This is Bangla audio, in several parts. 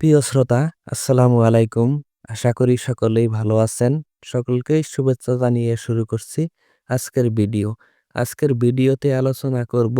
প্রিয় শ্রোতা, আসসালামু আলাইকুম। আশা করি সকলেই ভালো আছেন। সকলকেই শুভেচ্ছা জানিয়ে শুরু করছি আজকের ভিডিও। আজকের ভিডিওতে আলোচনা করব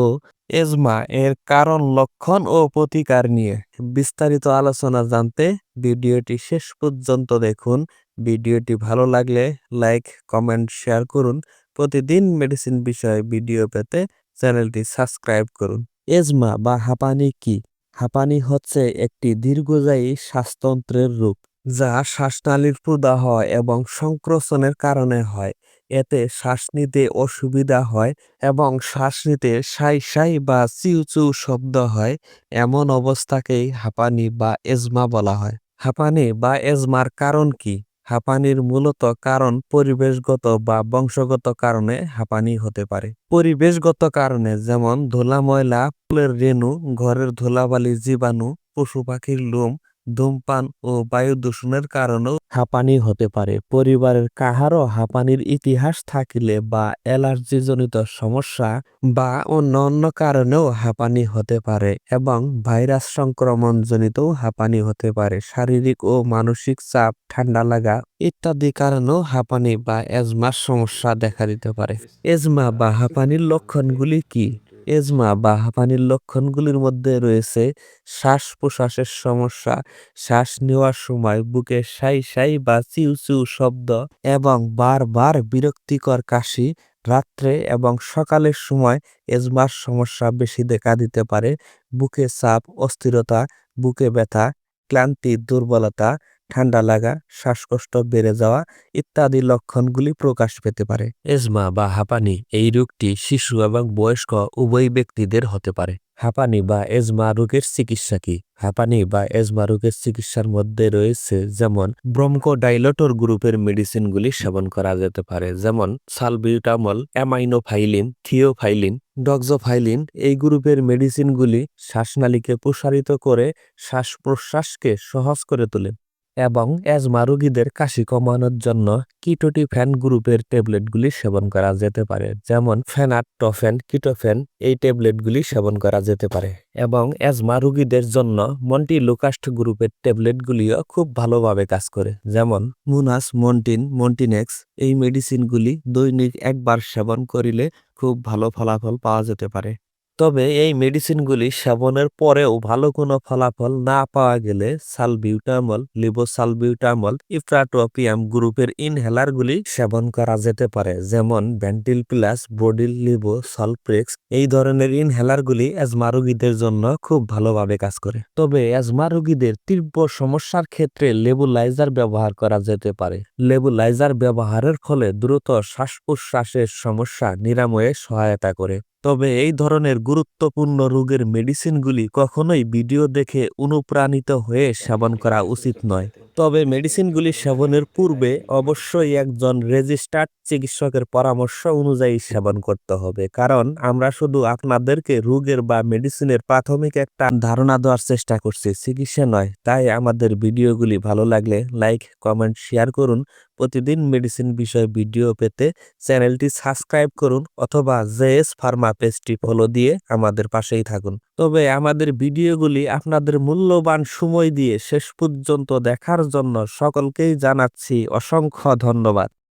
এজমা এর কারণ, লক্ষণ ও প্রতিকার নিয়ে। বিস্তারিত আলোচনা জানতে ভিডিওটি শেষ পর্যন্ত দেখুন। ভিডিওটি ভালো লাগলে লাইক, কমেন্ট, শেয়ার করুন। প্রতিদিন মেডিসিন বিষয়ে ভিডিও পেতে চ্যানেলটি সাবস্ক্রাইব করুন। এজমা বা হাঁপানি কি? হাঁপানি হচ্ছে একটি দীর্ঘস্থায়ী শ্বাসতন্ত্রের রূপ, যা শ্বাসনালীর প্রদাহ এবং সংক্রমণের কারণে হয়। এতে শ্বাস নিতে অসুবিধা হয় এবং শ্বাস নিতে সাই সাই বা চিউ চিউ শব্দ হয়, এমন অবস্থাকেই হাঁপানি বা এজমা বলা হয়। হাঁপানি বা এজমার কারণ কি? হাঁপানির মূলত কারণ পরিবেশগত বা বংশগত কারণে হাঁপানি হতে পারে। পরিবেশগত কারণে যেমন ধুলা ময়লা, ফুলের রেণু, ঘরের ধুলাবালি, জীবাণু, পশু পাখির লোম ধূমপান ও বায়ু দূষণের কারণেও হাঁপানি হতে পারে। পরিবারের কাহারও হাঁপানির ইতিহাস থাকিলে বা অ্যালার্জিজনিত সমস্যা বা অন্য অন্য কারণেও হাঁপানি হতে পারে এবং ভাইরাস সংক্রমণজনিতও হাঁপানি হতে পারে। শারীরিক ও মানসিক চাপ, ঠান্ডা লাগা ইত্যাদি কারণেও হাঁপানি বা এজমার সমস্যা দেখা দিতে পারে। এজমা বা হাঁপানির লক্ষণগুলি কি? এজমা বা হাঁপানির লক্ষণগুলির মধ্যে রয়েছে শ্বাস প্রশ্বাসের সমস্যা, শ্বাস নেওয়ার সময় বুকে সাই সাই বা চিউ চিউ শব্দ এবং বারবার বিরক্তিকর কাশি, রাত্রে এবং সকালের সময় এজমার সমস্যা বেশি দেখা দিতে পারে। বুকে চাপ, অস্থিরতা, বুকে ব্যথা, ক্লান্তি, দুর্বলতা ঠান্ডা লাগা, শ্বাসকষ্ট বেড়ে যাওয়া ইত্যাদি লক্ষণগুলি প্রকাশ পেতে পারে। এজমা বা হাঁপানি এই রোগটি শিশু এবং বয়স্ক উভয় ব্যক্তিদের হতে পারে। হাঁপানি বা এজমা রোগের চিকিৎসা কি? হাঁপানি বা এজমা রোগের চিকিৎসার মধ্যে রয়েছে যেমন ব্রঙ্কোডাইলটর গ্রুপের মেডিসিনগুলি সেবন করা যেতে পারে, যেমন সালবিউটামল, অ্যামাইনোফাইলিন, থিওফাইলিন, ডক্সোফাইলিন। এই গ্রুপের মেডিসিনগুলি শ্বাসনালীকে প্রসারিত করে শ্বাস প্রশ্বাসকে সহজ করে তোলে। এবং অ্যাজমা রোগীদের কাশি কমানোর জন্য কিটোটিফ্যান গ্রুপের ট্যাবলেটগুলি সেবন করা যেতে পারে, যেমন ফেনাটোফেন কিটোফেন, এই ট্যাবলেটগুলি সেবন করা যেতে পারে এবং অ্যাজমা রোগীদের জন্য মন্টি লুকাস্ট গ্রুপের ট্যাবলেটগুলিও খুব ভালোভাবে কাজ করে, যেমন মুনাস, মন্টিন, মন্টিনেক্স, এই মেডিসিনগুলি দৈনিক একবার সেবন করিলে খুব ভালো ফলাফল পাওয়া যেতে পারে। তবে এই মেডিসিনগুলি সেবনের পরেও ভালো কোনো ফলাফল না পাওয়া গেলে সালবিউটামল, লিবোসালবিউটামল, ইফ্রাটোপিয়াম গ্রুপের ইনহেলারগুলি সেবন করা যেতে পারে, যেমন ভেন্টিল প্লাস ব্রোডিল, লিবো, সলপ্রেক্স। এই ধরনের ইনহেলারগুলি অ্যাজমা রোগীদের জন্য খুব ভালোভাবে কাজ করে। তবে অ্যাজমা রোগীদের তীব্র সমস্যার ক্ষেত্রে লেবুলাইজার ব্যবহার করা যেতে পারে। লেবুলাইজার ব্যবহারের ফলে দ্রুত শ্বাস প্রশ্বাসের সমস্যা নিরাময়ে সহায়তা করে। তবে এই ধরনের গুরুত্বপূর্ণ রোগের মেডিসিনগুলি কখনোই ভিডিও দেখে অনুপ্রাণিত হয়ে সেবন করা উচিত নয়। তবে মেডিসিনগুলি সেবনের পূর্বে অবশ্যই একজন রেজিস্টার্ড চিকিৎসকের পরামর্শ অনুযায়ী সেবন করতে হবে। কারণ আমরা শুধু আপনাদেরকে রোগের বা মেডিসিনের প্রাথমিক একটা ধারণা দেওয়ার চেষ্টা করছি, চিকিৎসা নয়। তাই আমাদের ভিডিওগুলি ভালো লাগলে লাইক, কমেন্ট, শেয়ার করুন। প্রতিদিন মেডিসিন বিষয়ে ভিডিও পেতে চ্যানেলটি সাবস্ক্রাইব করুন অথবা জেএস ফার্মা পেজটি ফলো দিয়ে আমাদের পাশেই থাকুন। তবে আমাদের ভিডিওগুলি আপনাদের মূল্যবান সময় দিয়ে শেষ পর্যন্ত দেখার জন্য সকলকেই জানাচ্ছি অসংখ্য ধন্যবাদ।